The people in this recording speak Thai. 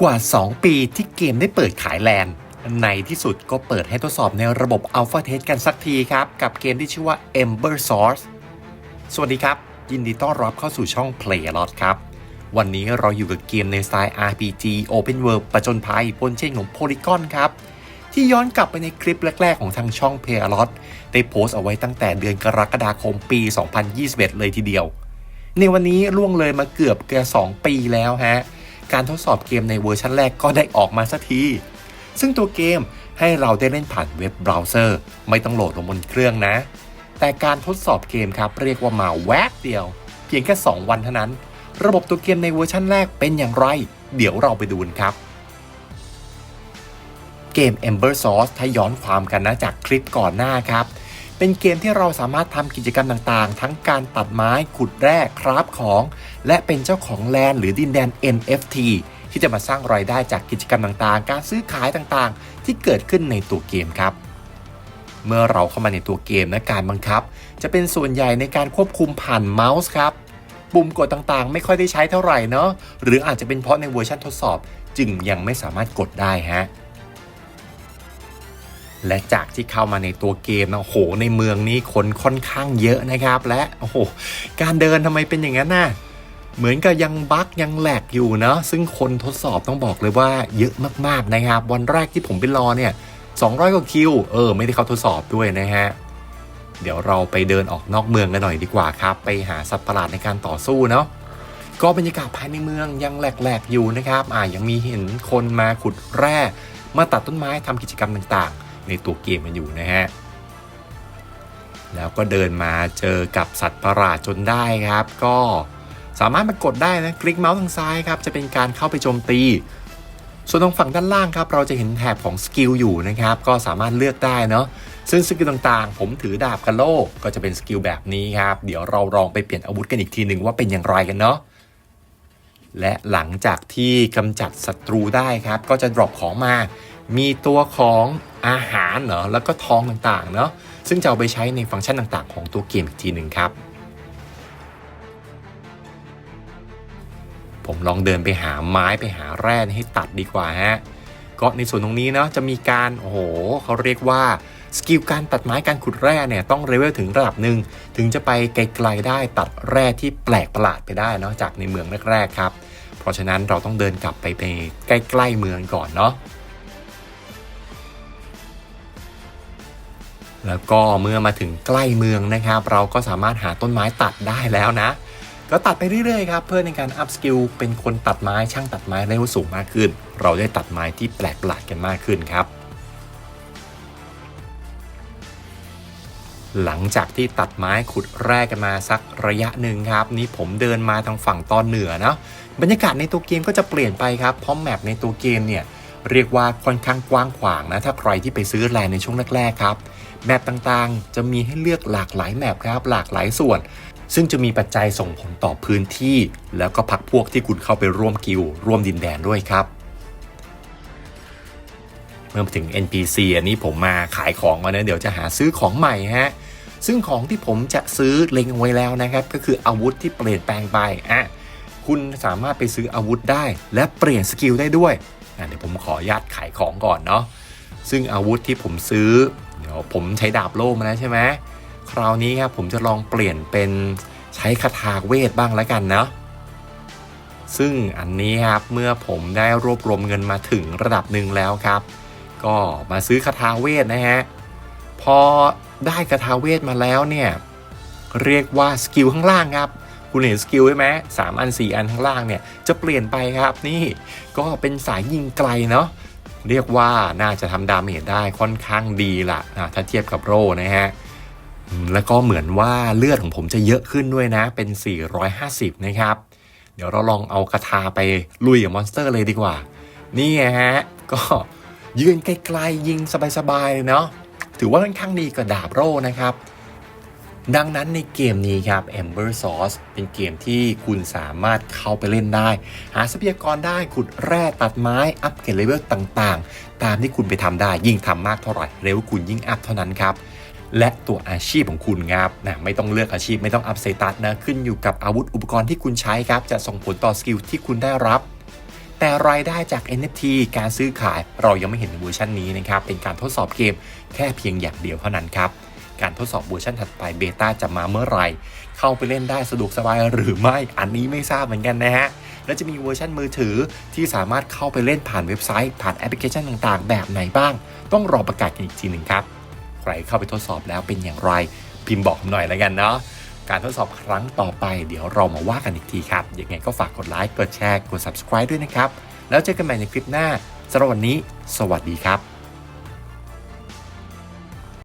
กว่า 2 ปีที่เกมได้เปิดขายแลนในที่สุดก็เปิดให้ทดสอบในระบบ Alpha Test กันสักทีครับ กับเกมที่ชื่อว่า Ember Source สวัสดีครับ ยินดีต้อนรับเข้าสู่ช่อง Play a Lot ครับ วันนี้เราอยู่กับเกมในสไตล์ RPG Open World ประจนภัยบนเช่นของ Polygon ครับ ที่ย้อนกลับไปในคลิปแรก ๆ ของทางช่อง Play a Lot ได้โพสต์เอาไว้ตั้งแต่เดือนกรกฎาคมปี 2021 เลยทีเดียว ในวันนี้ล่วงเลยมาเกือบเกือบ2ปีแล้วฮะ การทดสอบเกมในเวอร์ชันแรกก็ได้ออกมาสักที ซึ่งตัวเกมให้เราได้เล่นผ่านเว็บเบราว์เซอร์ไม่ต้องโหลดลงบนเครื่องนะ แต่การทดสอบเกมครับเรียกว่ามาแวบเดียว เพียงแค่ 2 วันเท่านั้น ระบบตัวเกมในเวอร์ชันแรกเป็นอย่างไร เดี๋ยวเราไปดูนครับเกม Ember Source ถ้าย้อนความกันนะจากคลิปก่อนหน้าครับ เป็นเกมที่เราสามารถทำกิจกรรมต่างๆ ทั้งการตัดไม้ขุดแร่คราฟของ และเป็นเจ้าของแลนด์หรือดินแดน NFT ที่จะมาสร้างรายได้จากกิจกรรมต่างๆ การซื้อขายต่างๆ ที่เกิดขึ้นในตัวเกมครับ เมื่อเราเข้ามาในตัวเกมนะการบังคับ จะเป็นส่วนใหญ่ในการควบคุมผ่านเมาส์ครับปุ่มกดต่างๆ ไม่ค่อยได้ใช้เท่าไหร่เนาะหรืออาจจะเป็นเพราะในเวอร์ชันทดสอบ จึงยังไม่สามารถกดได้ฮะ และจากที่เข้ามาในตัวเกมนะโหในเมืองนี้คนค่อนข้างเยอะนะครับ และโอ้โหการเดินทำไมเป็นอย่างนั้นน่ะเหมือนกับยังบั๊กยังแหลกอยู่เนาะซึ่งคนทดสอบต้องบอกเลยว่าเยอะมากๆนะครับ วันแรกที่ผมไปรอเนี่ย200กว่าคิวเออไม่ได้เข้าทดสอบด้วยนะฮะเดี๋ยวเราไปเดินออกนอกเมืองกันหน่อยดีกว่าครับ ไปหาสัตว์ประหลาดในการต่อสู้เนาะก็บรรยากาศภายในเมืองยังแหลกๆอยู่นะครับ อ่ายังมีเห็นคนมาขุดแร่ มาตัดต้นไม้ทำกิจกรรมต่างๆ ในตัวเกมมันอยู่นะฮะแล้วก็เดินมาเจอกับสัตว์ประหลาดจนได้ครับ ก็สามารถมากดได้นะคลิกเมาส์ทางซ้ายครับจะเป็นการเข้าไปโจมตี ส่วนตรงฝั่งด้านล่างครับ เราจะเห็นแถบของสกิลอยู่นะครับ ก็สามารถเลือกได้เนาะซึ่งสกิลต่างๆ ผมถือดาบกระโลกก็จะเป็นสกิลแบบนี้ครับ เดี๋ยวเราลองไปเปลี่ยนอาวุธกันอีกทีหนึ่งว่าเป็นอย่างไรกันเนาะและหลังจากที่กำจัดศัตรูได้ครับ ก็จะดรอปของมา มีตัวของอาหารเนาะแล้วก็ทองต่างๆเนาะซึ่งจะเอาไปใช้ในฟังก์ชันต่างๆ ของตัวเกมอีกทีหนึ่งครับ ผมลองเดินไปหาไม้ไปหาแร่ให้ตัดดีกว่าฮะก็ในส่วนตรงนี้เนาะจะมีการโอ้โหเขาเรียกว่าสกิลการตัดไม้การขุดแร่เนี่ยต้องเลเวลถึงระดับหนึ่งถึงจะไปไกลๆได้ตัดแร่ที่แปลกประหลาดไปได้เนาะจากในเมืองแรกๆครับ เพราะฉะนั้นเราต้องเดินกลับไปไปใกล้ๆเมืองก่อนเนาะ แล้วก็เมื่อมาถึงใกล้เมืองนะครับ เราก็สามารถหาต้นไม้ตัดได้แล้วนะ ก็ตัดไปเรื่อยๆครับเพื่อในการอัพสกิลเป็นคนตัดไม้ช่างตัดไม้เลเวลสูงมากขึ้น เราได้ตัดไม้ที่แปลกประหลาดกันมากขึ้นครับ หลังจากที่ตัดไม้ขุดแร่กันมาสักระยะหนึ่งครับ นี่ผมเดินมาทางฝั่งตอนเหนือเนาะบรรยากาศในตัวเกมก็จะเปลี่ยนไปครับเพราะแมปในตัวเกมเนี่ย เรียกว่าค่อนข้างกว้างขวางนะ ถ้าใครที่ไปซื้อแลนในช่วงแรกๆครับ แมปต่างๆ จะมีให้เลือกหลากหลายแมปครับหลากหลายส่วน ซึ่งจะมีปัจจัยส่งผลต่อพื้นที่ แล้วก็พักพวกที่คุณเข้าไปร่วมกิลร่วมดินแดนด้วยครับเมื่อมาถึง NPC อันนี้ผมมาขายของมาเนะเดี๋ยวจะหาซื้อของใหม่ฮะซึ่งของที่ผมจะซื้อเล็งไว้แล้วนะครับ ก็คืออาวุธที่เปลี่ยนแปลงไปอะคุณสามารถไปซื้ออาวุธได้ และเปลี่ยนสกิลได้ด้วย เดี๋ยวผมขออนุญาตขายของก่อนเนาะซึ่งอาวุธที่ผมซื้อเดี๋ยวผมใช้ดาบโล่มาแล้วใช่ไหมคราวนี้ครับผมจะลองเปลี่ยนเป็นใช้คาถาเวทบ้างแล้วกันเนาะซึ่งอันนี้ครับเมื่อผมได้รวบรวมเงินมาถึงระดับหนึ่งแล้วครับ ก็มาซื้อคาถาเวทนะฮะพอได้คาถาเวทมาแล้วเนี่ยเรียกว่าสกิลข้างล่างครับ คุณเห็นสกิลใช่ไหมสามอันสี่อันข้างล่างเนี่ย จะเปลี่ยนไปครับนี่ก็เป็นสายยิงไกลเนาะเรียกว่าน่าจะทำดาเมจได้ค่อนข้างดีละนะถ้าเทียบกับโรนะฮะแล้วก็เหมือนว่าเลือดของผมจะเยอะขึ้นด้วยนะ เป็น 450 นะครับ เดี๋ยวเราลองเอาคาถาไปลุยกับมอนสเตอร์เลยดีกว่า นี่ฮะ ก็ยืนไกลๆยิงสบายๆเลยเนาะ ถือว่าค่อนข้างดีกับดาบโร่นะครับ ดังนั้นในเกมนี้ครับ Ember Source เป็นเกมที่คุณสามารถเข้าไปเล่นได้ หาทรัพยากรได้ขุดแร่ตัดไม้อัพเกรดเลเวลต่างๆ ตามที่คุณไปทำได้ยิ่งทำมากเท่าไหร่เร็วคุณยิ่งอัพเท่านั้นครับและตัวอาชีพของคุณครับนะไม่ต้องเลือกอาชีพไม่ต้องอัพสเตตัสนะขึ้นอยู่กับอาวุธอุปกรณ์ที่คุณใช้ครับ จะส่งผลต่อสกิลที่คุณได้รับ แต่รายได้จาก NFT การซื้อขายเรายังไม่เห็นในเวอร์ชันนี้นะครับ เป็นการทดสอบเกมแค่เพียงอย่างเดียวเท่านั้นครับ การทดสอบเวอร์ชันถัดไปเบต้าจะมาเมื่อไหร่ เข้าไปเล่นได้สะดวกสบายหรือไม่อันนี้ไม่ทราบเหมือนกันนะฮะและจะมีเวอร์ชันมือถือที่สามารถเข้าไปเล่นผ่านเว็บไซต์ ผ่านแอปพลิเคชันต่างๆ แบบไหนบ้าง ต้องรอประกาศกันอีกทีหนึ่งครับ ใครเข้าไปทดสอบแล้วเป็นอย่างไร พิมพ์บอกผมหน่อยแล้วกันเนาะการทดสอบครั้งต่อไปเดี๋ยวเรามาว่ากันอีกทีครับยังไงก็ฝากกดไลค์กดแชร์กด subscribe ด้วยนะครับ แล้วเจอกันใหม่ในคลิปหน้าสำหรับวันนี้ สวัสดีครับ